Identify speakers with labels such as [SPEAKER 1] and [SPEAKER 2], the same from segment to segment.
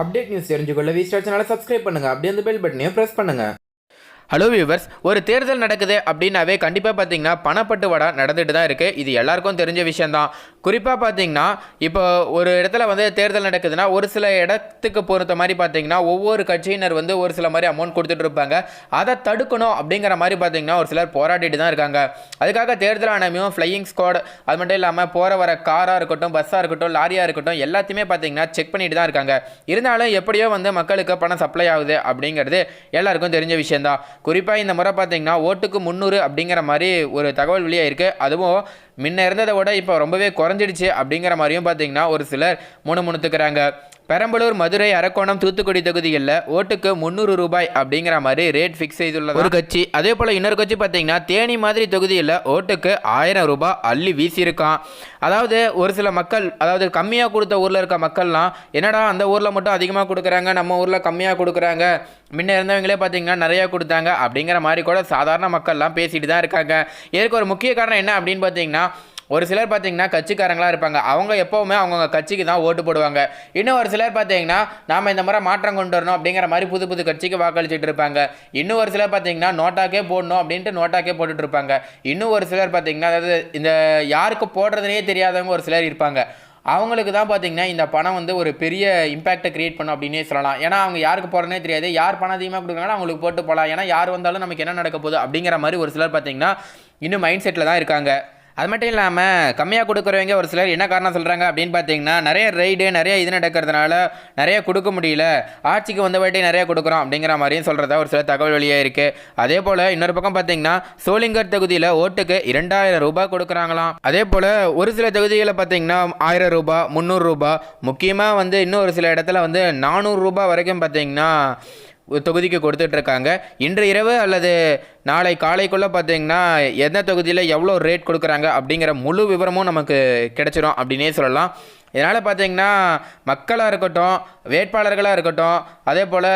[SPEAKER 1] Update news தெரிஞ்சுக்கொள்ள V star சேனலை subscribe பண்ணுங்க. அப்படியே அந்த பெல் பட்டனையும் ப்ரெஸ் பண்ணுங்கள்
[SPEAKER 2] ஹலோ வியூவர்ஸ் ஒரு தேர்தல் நடக்குது அப்படின்னாவே கண்டிப்பாக பார்த்தீங்கன்னா பணப்பட்டுவாடா நடந்துட்டு தான் இருக்குது இது எல்லாருக்கும் தெரிஞ்ச விஷயந்தான் குறிப்பாக பார்த்தீங்கன்னா இப்போ ஒரு இடத்துல வந்து தேர்தல் நடக்குதுன்னா ஒரு சில இடத்துக்கு பொறுத்த மாதிரி பார்த்தீங்கன்னா ஒவ்வொரு கட்சியினர் வந்து ஒரு சில மாதிரி அமௌண்ட் கொடுத்துட்டு இருப்பாங்க. அதை தடுக்கணும் அப்படிங்கிற மாதிரி பார்த்தீங்கன்னா ஒரு சிலர் போராடிட்டு தான் இருக்காங்க. அதுக்காக தேர்தல் ஆணையமும் ஃப்ளையிங் ஸ்குவாட் அது மட்டும் இல்லாமல் போகிற வர காராக இருக்கட்டும் பஸ்ஸாக இருக்கட்டும் லாரியாக இருக்கட்டும் எல்லாத்தையுமே பார்த்தீங்கன்னா செக் பண்ணிட்டு தான் இருக்காங்க. இருந்தாலும் எப்படியோ வந்து மக்களுக்கு பணம் சப்ளை ஆகுது அப்படிங்கிறது எல்லாருக்கும் தெரிஞ்ச விஷயந்தான் குறிப்பாக இந்த முறை பார்த்தீங்கன்னா ஓட்டுக்கு முந்நூறு அப்படிங்கிற மாதிரி ஒரு தகவல் வெளியாயிருக்கு. அதுவும் முன்ன இருந்ததை விட இப்போ ரொம்பவே குறைஞ்சிடுச்சு அப்படிங்கிற மாதிரியும் பார்த்தீங்கன்னா ஒரு சிலர் முணுமுணுத்துக்கிறாங்க. பெரம்பலூர் மதுரை அரக்கோணம் தூத்துக்குடி தொகுதிகளில் ஓட்டுக்கு முந்நூறு ரூபாய் அப்படிங்கிற மாதிரி ரேட் ஃபிக்ஸ் செய்துள்ளது? ஒரு கட்சி அதே போல் இன்னொரு கட்சி பார்த்தீங்கன்னா தேனி மாதிரி தொகுதியில் ஓட்டுக்கு ஆயிரம் ரூபாய் அள்ளி வீசியிருக்கான். அதாவது ஒரு சில மக்கள் அதாவது கம்மியாக கொடுத்த ஊரில் இருக்க மக்கள்லாம் என்னடா அந்த ஊரில் மட்டும் அதிகமாக கொடுக்குறாங்க நம்ம ஊரில் கம்மியாக கொடுக்குறாங்க முன்ன இருந்தவங்களே பார்த்தீங்கன்னா நிறையா கொடுத்தாங்க அப்படிங்கிற மாதிரி கூட சாதாரண மக்கள்லாம் பேசிட்டு தான் இருக்காங்க. இதற்கு ஒரு முக்கிய காரணம் என்ன அப்படின்னு பார்த்தீங்கன்னா ஒரு சிலர் பார்த்தீங்கன்னா கட்சிக்காரங்களாக இருப்பாங்க. அவங்க எப்போவுமே அவங்கவுங்க கட்சிக்கு தான் ஓட்டு போடுவாங்க. இன்னும் ஒரு சிலர் பார்த்தீங்கன்னா நாம் இந்த முறை மாற்றம் கொண்டு வரணும் அப்படிங்கிற மாதிரி புது புது கட்சிக்கு வாக்களிச்சுட்டு இருப்பாங்க. இன்னும் ஒரு சிலர் பார்த்தீங்கன்னா நோட்டாக்கே போடணும் அப்படின்ட்டு நோட்டாக்கே போட்டுட்டு இருப்பாங்க. இன்னும் ஒரு சிலர் பார்த்தீங்கன்னா அதாவது இந்த யாருக்கு போடுறதுனே தெரியாதவங்க ஒரு சிலர் இருப்பாங்க. அவங்களுக்கு தான் பார்த்தீங்கன்னா இந்த பணம் வந்து ஒரு பெரிய இம்பாக்டை கிரியேட் பண்ணும் அப்படின்னே சொல்லலாம். ஏன்னா அவங்க யாருக்கு போகிறனே தெரியாது. யார் பணம் அதிகமாக கொடுக்குறாங்களோ அவங்களுக்கு போட்டு போகலாம் ஏன்னா யார் வந்தாலும் நமக்கு என்ன நடக்க போகுது அப்படிங்கிற மாதிரி ஒரு சிலர் பார்த்தீங்கன்னா இன்னும் மைண்ட் செட்டில் தான் இருக்காங்க. அது மட்டும் இல்லாமல் கம்மியாக கொடுக்குறவங்க ஒரு சிலர் என்ன காரணம் சொல்கிறாங்க அப்படின்னு பார்த்தீங்கன்னா நிறைய ரைடு நிறைய இது நடக்கிறதுனால நிறைய கொடுக்க முடியல. ஆட்சிக்கு வந்த வாட்டி நிறைய கொடுக்குறோம் அப்படிங்கிற மாதிரியும் சொல்கிறதா ஒரு சில தகவல் வெளியாக இருக்குது அதே போல் இன்னொரு பக்கம் பார்த்தீங்கன்னா சோளிங்கர் தொகுதியில் ஓட்டுக்கு இரண்டாயிரம் ரூபாய் கொடுக்குறாங்களாம். அதே போல் ஒரு சில தொகுதிகளில் பார்த்தீங்கன்னா ஆயிரம் ரூபாய் முந்நூறு ரூபாய் முக்கியமாக வந்து இன்னும் ஒரு சில இடத்துல வந்து நானூறு ரூபாய் வரைக்கும் பார்த்தீங்கன்னா தொகுதிக்கு கொடுத்துட்ருக்காங்க. இன்று இரவு அல்லது நாளை காலைக்குள்ளே பார்த்தீங்கன்னா எந்த தொகுதியில் எவ்வளோ ரேட் கொடுக்குறாங்க அப்படிங்கிற முழு விவரமும் நமக்கு கிடைச்சிரும் அப்படின்னே சொல்லலாம். இதனால் பார்த்தீங்கன்னா மக்களாக இருக்கட்டும் வேட்பாளர்களாக இருக்கட்டும் அதே போல்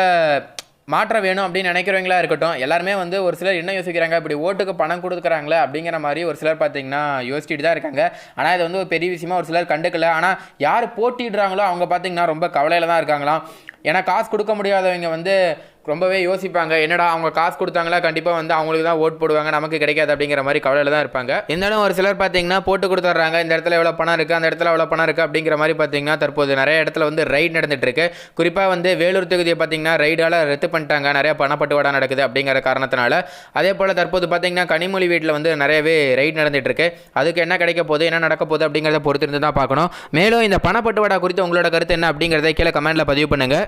[SPEAKER 2] மாற்றம் வேணும் அப்படின்னு நினைக்கிறவங்களா இருக்கட்டும் எல்லாருமே வந்து ஒரு சிலர் என்ன யோசிக்கிறாங்க இப்படி ஓட்டுக்கு பணம் கொடுக்குறாங்களே அப்படிங்கிற மாதிரி ஒரு சிலர் பார்த்தீங்கன்னா யோசிச்சுட்டு தான் இருக்காங்க. ஆனால் இது வந்து ஒரு பெரிய விஷயமா ஒரு சிலர் கண்டுக்கல. ஆனால் யார் போட்டிடுறாங்களோ அவங்க பார்த்தீங்கன்னா ரொம்ப கவலையில் தான் இருக்காங்களாம். ஏன்னா காசு கொடுக்க முடியாதவங்க வந்து ரொம்பவே யோசிப்பாங்க. என்னடா அவங்க காசு கொடுத்தாங்களா? கண்டிப்பாக வந்து அவங்களுக்கு தான் ஓட் போடுவாங்க. நமக்கு கிடைக்காது அப்படிங்கிற மாதிரி கவலையில் தான் இருப்பாங்க. இருந்தாலும் ஒரு சிலர் பார்த்தீங்கன்னா போட்டு கொடுத்துட்றாங்க. இந்த இடத்துல எவ்வளோ பணம் இருக்குது அந்த இடத்துல எவ்வளோ பணம் இருக்குது அப்படிங்கிற மாதிரி பார்த்தீங்கன்னா தற்போது நிறைய இடத்துல வந்து ரைட் நடந்துட்டு குறிப்பாக வந்து வேலூர் தொகுதியை பார்த்தீங்கன்னா ரைடால் ரத்து பண்ணிட்டாங்க. நிறைய பணப்பட்டுவாடா நடக்குது அப்படிங்கிற காரணத்தினால. அதே போல் தற்போது பார்த்தீங்கன்னா கனிமொழி வீட்டில் வந்து நிறையவே ரைட் நடந்துட்டுருக்கு அதுக்கு என்ன கிடைக்க போகுது என்ன நடக்க போகுது அப்படிங்கிறத பொறுத்திருந்து தான் பார்க்கணும். மேலும் இந்த பணப்பட்டுவாடா குறித்து உங்களோட கருத்து என்ன அப்படிங்கிறத கீழே கமெண்ட்டில் பதிவு பண்ணுங்கள்